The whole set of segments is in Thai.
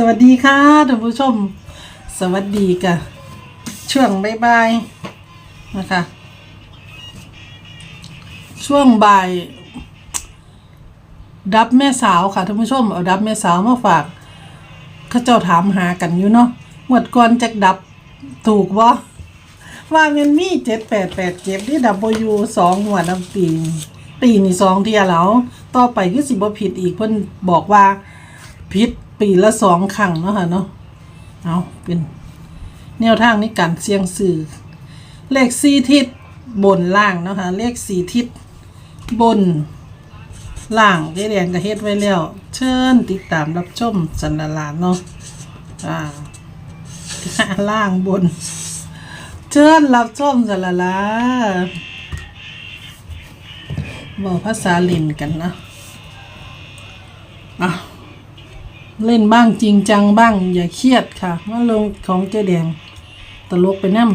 สวัสดีค่ะท่านผู้ชม สวัสดีค่ะช่วงบ่ายๆนะคะ ช่วงบ่าย ดับแม่สาวค่ะท่านผู้ชมเอาดับแม่สาวมาฝากข้าเจ้าถามหากันอยู่เนาะหมดก่อนจะดับถูกบ่ว่ามันมีเจ็ดแปดแปดเจ็บที่ดับบยูสองหัวดำปีปีนี่สองเทียแล้วต่อไปคือสิบ่ผิดอีกเพิ่นบอกว่าผิด ปีละสองครั้งเนาะค่ะเนาะเอาเป็นแนวทางในการเสี่ยงสื่อ เลขสี่ทิศบนล่างเนาะค่ะเลขสี่ทิศบนล่างได้แดงกระเฮ็ดไว้แล้ว เชิญติดตามรับชมสันดาลานเนาะอ่าล่างบน เชิญรับชมสันดาลาบอกภาษาล่นกันนะอะ เล่นบ้างจริงจังบ้าง อย่าเครียดค่ะมาลงของเจ๊แดง ตลกไปนั่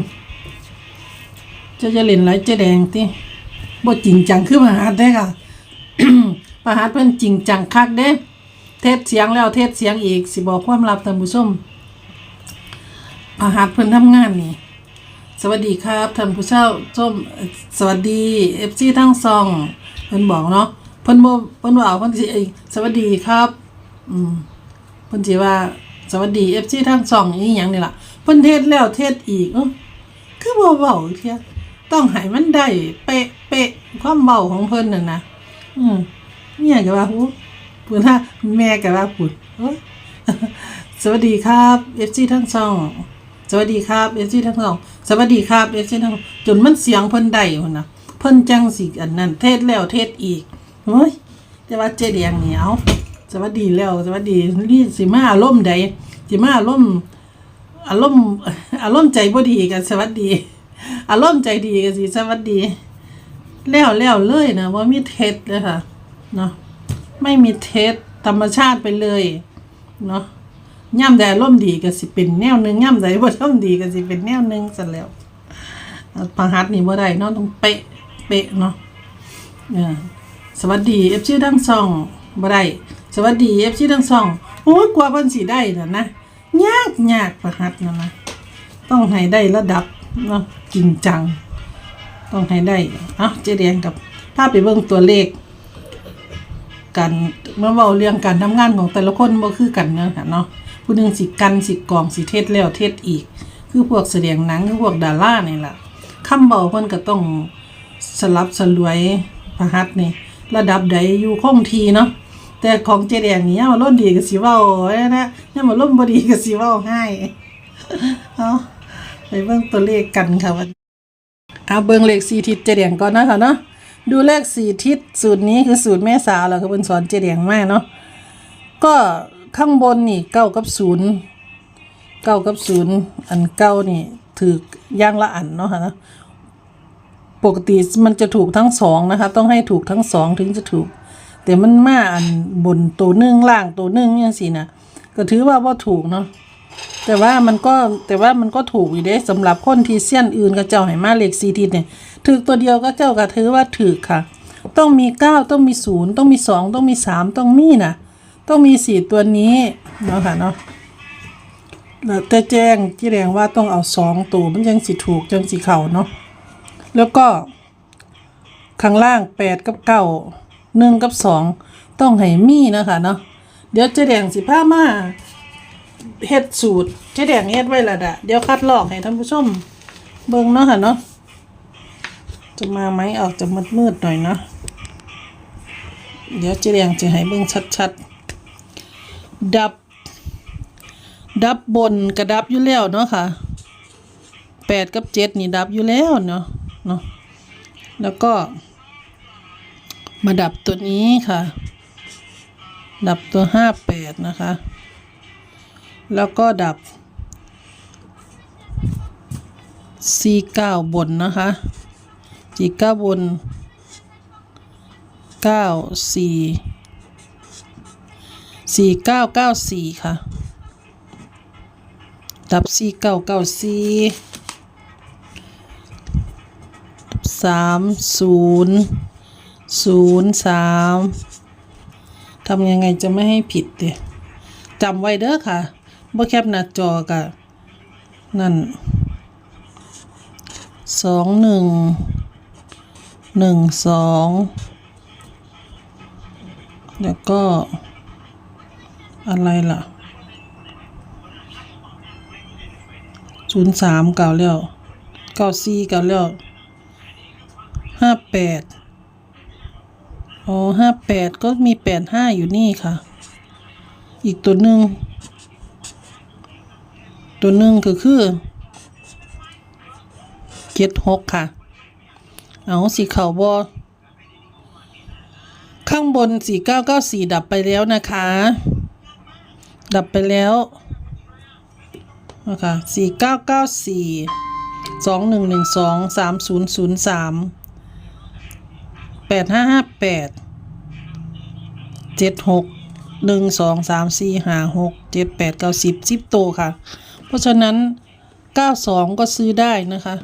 เจะจะเล่นไรเจ๊แดงติบ่จริงจังคือมหาได้ค่ะประหัสเพิ่นจริงจังคักเด้ เทศเสียงแล้วเทศเสียงอีกสิบอกความลับท่านผู้ชมประหัสเพิ่นทำงานนี่สวัสดีครับท่านผู้เช่าชมสวัสดีเอฟซีทั้งสองเพิ่นบอกเนาะเพิ่นบ่เพิ่นว่าเอาเพิ่นสิเอ้ยสวัสดีครับ อืม พิ่นสิว่าสวัสดีเอฟซีทั้งสองอีหยังนี่ล่ะเพิ่นเทศแล้วเทศอีกเอ้อคือบ่เว้าเทียต้องให้มันได้เป๊ะเป๊ะความเว้าของเพิ่นน่ะนะอืมเนี่ยก็ว่าหูพูดถ้าแม่ก็ว่าพูดโอ๊ยสวัสดีครับเอฟซีทั้งสอง สวัสดีครับเอฟซีทั้งสอง สวัสดีครับเอฟซีทั้งจนมันเสียงเพิ่นได้พ่นนะเพิ่นจังสิอันนั้น เทศแล้วเทศอีกเฮ้ยแต่ว่าเจเดียงเหนียว สวัสดีแล้ว สวัสดีนี่สิมาอารมณ์ใดสิมาอารมณ์อารมณ์อารมณ์ใจบ่ดีกันสวัสดี อารมณ์ใจดีกันสิสวัสดี แล้วแล้วเลยนะว่ามีเท็จเลยค่ะเนาะไม่มีเท็จธรรมชาติไปเลยเนาะย่ำใดร่มณ์ดีก็สิเป็นแนวหนึ่งย่ำใดบ่ร่มณ์ดีก็สิเป็นแนวหนึ่งซะแล้วพหัสนี่บ่ได้เนาะต้องเป๊ะเป๊ะเนาะสวัสดีเอฟซีทั้งสองบ่ได้ สวัสดีเอฟซีทั้งสองโอ้ยกว่าเพิ่นสิได้น่ะนะยากยากพหัสนั่นะต้องให้ได้ระดับเนาะจริงจัง ต้องให้ได้เอ้าเจเดียงกับถ้าไปเบิ่งตัวเลขกันเมื่อเว้าเรื่องการทำงานของแต่ละคนบ่คือกันเนาะค่ะเนาะผู้หนึ่งสิกันสิกองสิเทศแล้วเทศอีก คือพวกแสดงหนังคือพวกดารานี่แหละคำเบาเพิ่นก็ต้องสลับสลวยพระหัสนี่ระดับใดอยู่คงทีเนาะ แต่ของเจแดงนี่ยามมาล้นดีก็สิเว้าไว้นะยามมาล้นบ่ดีก็สิเว้าให้เอาไปเบิ่งตัวเลขกันค่ะว่าเอาเบิ่งเลขสี่ทิศเจดียงก่อนนะคะเนาะดูเลขสี่ทิศสูตรนี้คือสูตรแม่สาวแล้วก็เป็นสอนเจดียงมากเนาะก็ข้างบนนี่เก้ากับศูนย์เก้ากับศูนย์อันเก้านี่ถือย่าง ละอันเนาะค่ะนะปกติมันจะถูกทั้งสองนะคะ ต้องให้ถูกทั้งสองถึงจะถูก แต่มันมาอันบนตัวนึ่งล่างตัวนึ่งยังสินะก็ถือว่าว่าถูกเนาะแต่ว่ามันก็แต่ว่ามันก็ถูกอยู่เด้สำหรับคนที่เสี้ยนอื่นก็เจ้าให้มาเลขสี่ทิศเนี่ยถือตัวเดียวก็เจ้าก็ถือว่าถือค่ะ ต้องมีเก้าต้องมีศูนย์ต้องมีสองต้องมีสามต้องมีนะต้องมีสี่ตัวนี้เนาะค่ะเนาะแล้วแต่แจ้งที่แรงว่าต้องเอาสองตัวมันยังสิถูกจังสิเข่าเนาะแล้วก็ข้างล่างแปดกับเก้า หนึ่งกับสองต้องให้มีนะคะเนาะเดี๋ยวเจะแดงสิผ้ามาเฮ็ดสูตรเจ๊แดงเฮ็ดไว้ละดะเดี๋ยวคัดลอกให้ท่านผู้ชมเบิ่งเนาะค่ะเนาะจะมาไหมออกจะมืดมืดหน่อยเนาะเดี๋ยวเจ๊แดงจะให้เบิ่งชัดๆ ดับ ดับบนกระดับอยู่แล้วเนาะค่ะแปดกับเจ็ดนี่ดับอยู่แล้วเนาะเนาะแล้วก็ มาดับตัวนี้ค่ะ ดับตัวห้าแปดนะคะ แล้วก็ดับ C9 บนนะคะ C9 บน 9 4 4994 ค่ะ ดับ C9 94 30 03ทำยังไงจะไม่ให้ผิดเดี๋ยจำไว้เด้อค่ะบ่แคปหน้าจอก็นั่นสองหนึ่งหนึ่งสองแล้วก็ อะไรล่ะศูนย์สามเก่าแล้วเก้าสี่เก่าแล้วห้าแปด อ๋อห้าแปดก็มีแปดห้าอยู่นี่ค่ะ อีกตัวหนึ่ง ตัวหนึ่งก็คือเจ็ดหกค่ะ เอาสีขาวบอข้างบนสีเก้าเก้าสี่ดับไปแล้วนะคะ ดับไปแล้วนะคะสีเก้าเก้าสี่สองหนึ่งหนึ่งสองสามศูนย์ศูนย์สาม ดห้าห้าแปดเจ็ดหกหนึ่งสองสามสี่ห้าหกเจ็ดแปดเก้าสิบสิบโตวค่ะ เพราะฉะนั้นเก้าสองก็ซื้อได้นะคะ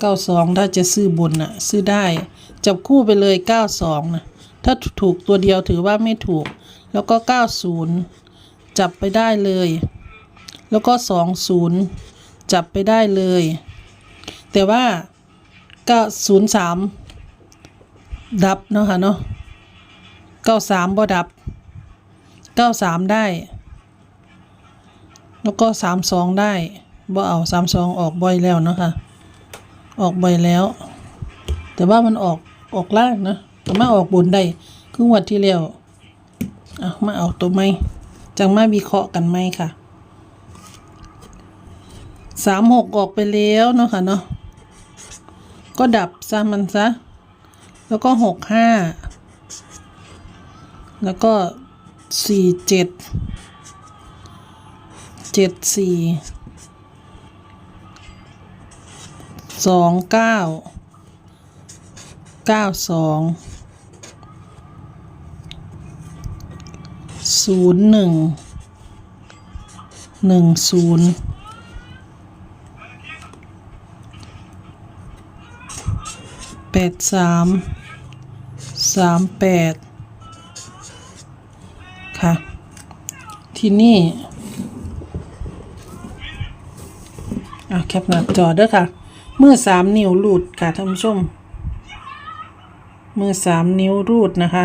เก้าสองถ้าจะซื้อบนน่ะซื้อได้ จับคู่ไปเลยเก้าสองนะถ้าถูกตัวเดียวถือว่าไม่ถูก แล้วก็เก้าศูนย์จับไปได้เลย แล้วก็สองศูนย์จับไปได้เลย แต่ว่าเก้าศูนย์สาม ดับเนาะค่ะเนาะเก้าสามบ่ดับเก้าสามได้ แล้วก็สามสองได้บ่เอาสามสองออกบ่อยแล้วเนาะค่ะ ออกบ่อยแล้ว แต่ว่ามันออกออกล่างนะแต่มาออกบนได้ครึ่งวันที่แล้วเอะมาเอาตัวไม่จังมาวิเคราะห์กันไหมค่ะสามหกออกไปแล้วเนาะค่ะเนาะก็ดับซะมันซะ แล้วก็หกห้าแล้วก็สี่เจ็ดเจ็ดสี่สองเก้าเก้าสองศูนย์หนึ่งหนึ่งศูนย์แปดสาม สามแปดค่ะ ที่นี่อะแคปหน้าจอเด้อค่ะ มือสามนิ้วรูดค่ะท่านผู้ชม มือสามนิ้วรูดนะคะ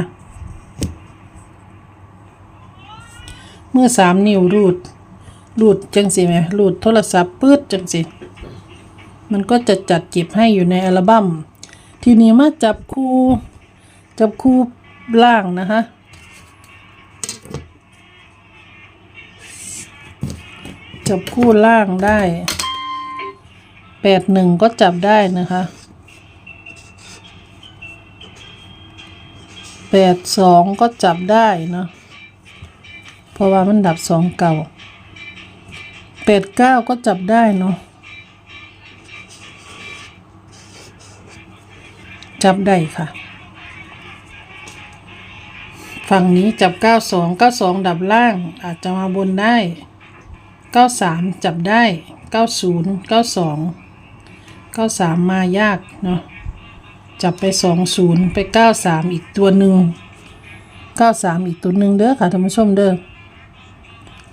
มือสามนิ้วรูด รูดจังสิไหมรูดโทรศัพท์ปื๊ดจังสิ มันก็จะจัดเก็บให้อยู่ในอัลบั้มทีนี้มาจับคู่ จับคู่ล่างนะคะจับคู่ล่างได้แปดหนึ่งก็จับได้นะคะแปดสองก็จับได้เนาะเพราะว่ามันดับสองเก่าแปดเก้าก็จับได้เนาะจับได้ค่ะ ฝั่งนี้จับเก้าสองเก้าสองดับล่าง อาจจะมาบนได้เก้าสามจับได้เก้าศูนย์เก้าสองเก้าสามายากเนาะจับไปสองศูนย์ไปเก้าสามอีกตัวหนึ่งเก้าสามอีกตัวหนึ่งเด้อค่ะท่านผู้ชมเด้อ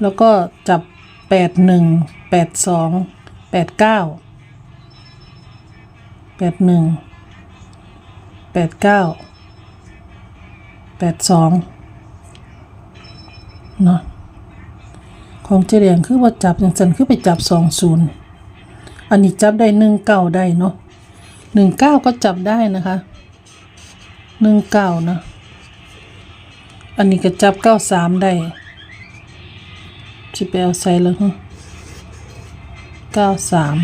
แล้วก็จับแปดหนึ่งแป ดสองเนาะของเจเดียงคือว่าจับอย่างสันคือไปจับสองศูนย์อันนี้จับได้หนึ่งเก้าได้เนาะหนึ่งเก้าก็จับได้นะคะหนึ่งเก้านะอันนี้ก็จับเก้าสามได้ชิไปเอาใส่แล้วเก้าสาม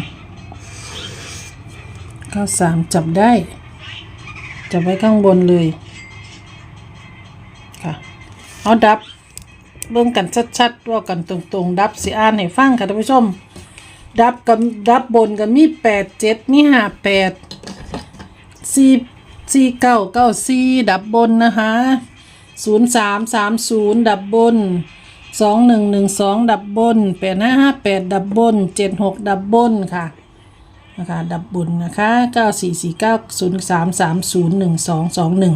เก้าสามจับได้ จับไว้ข้างบนเลย เอาดับเบิ่งกันชัดๆว่ากันตรงๆ ดับสิอ่านให้ฟังค่ะท่านผู้ชม ดับกับดับบนก็มีแปดเจ็ดมีห้าแปดสี่สี่เก้าเก้าสี่ดับบนนะคะศูนย์สามสามศูนย์ดับบนสองหนึ่งหนึ่งสองดับบนแปดห้าห้าแปดดับบนเจ็ดหกดับบนค่ะนะคะดับบนนะคะเก้าสี่สี่เก้าศูนย์สามสามศูนย์หนึ่งสองสองหนึ่ง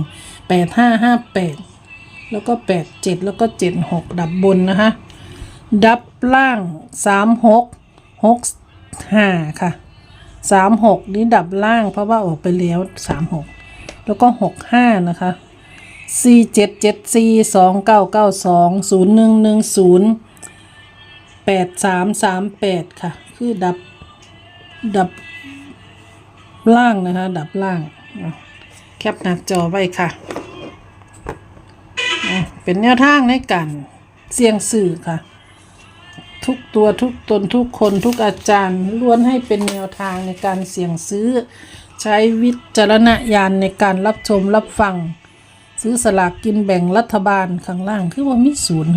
แปดห้าห้าแปด แล้วก็แปดเจ็ดแล้วก็เจ็ดหกดับบนนะคะ ดับล่างสามหกหกห้าค่ะสามหกนี้ดับล่างเพราะว่าออกไปแล้วสามหกแล้วก็หกห้านะคะสี่เจ็ดเจ็ดสี่สองเก้าเก้าสองศูนย์หนึ่งหนึ่งศูนย์แปดสามสามแปดค่ะ คือดับ ดับล่างนะคะ ดับล่าง แคปหน้าจอไว้ค่ะ เป็นแนวทางในการเสี่ยงสื่อค่ะ ทุกตัวทุกตนทุกคนทุกอาจารย์ล้วนให้เป็นแนวทางในการเสี่ยงซื้อ ใช้วิจารณญาณในการรับชมรับฟัง ซื้อสลากกินแบ่งรัฐบาลข้างล่างคือว่ามีศูนย์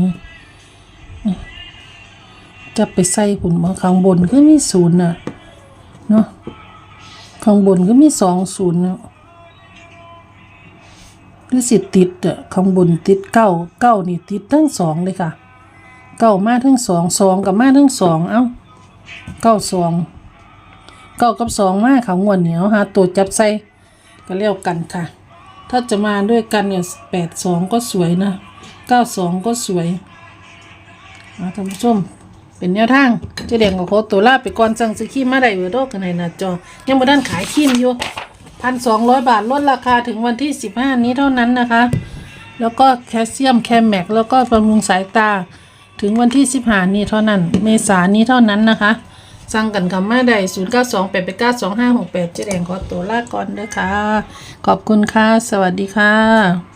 จะไปใส่ผุนมาข้างบนคือมีศูนย์น่ะเนาะข้างบนก็มีสองศูนย์เนาะ หรือสิติดข้างบนติดเก้าเก้านี่ติดทั้งสองเลยค่ะเก้ามาทั้งสองสองกับมาทั้งสองเอ้าเก้าสองเก้ากับสองมาเขางวนเหนียวหาตัวจับใส่ก็เรียกกันค่ะ ถ้าจะมาด้วยกันเนี่ยแปดสองก็สวยนะเก้าสองก็สวยมาท่านผู้ชมเป็นแนวทางเจะเด่งกับโคตัวลาไปก่อนสั่งซื้อขี้มาได้เบอร์โทรกันในหน้าจอ ยังไม่ด้านขายขี้มอยู่ พันสองร้อยบาทลดราคาถึงวันที่สิบห้านี้เท่านั้นนะคะ แล้วก็แคลเซียมแคมแมกแล้วก็บำรุงสายตา ถึงวันที่สิบห้านี้เท่านั้น เมษายนี้เท่านั้นนะคะ สั่งกันคำมาใดศูนย์เก้าสองแปดแปดเก้าสองห้าหกแปดเจ๊แดงขอตัวลาก่อนด้อค่ะ ขอบคุณค่ะ สวัสดีค่ะ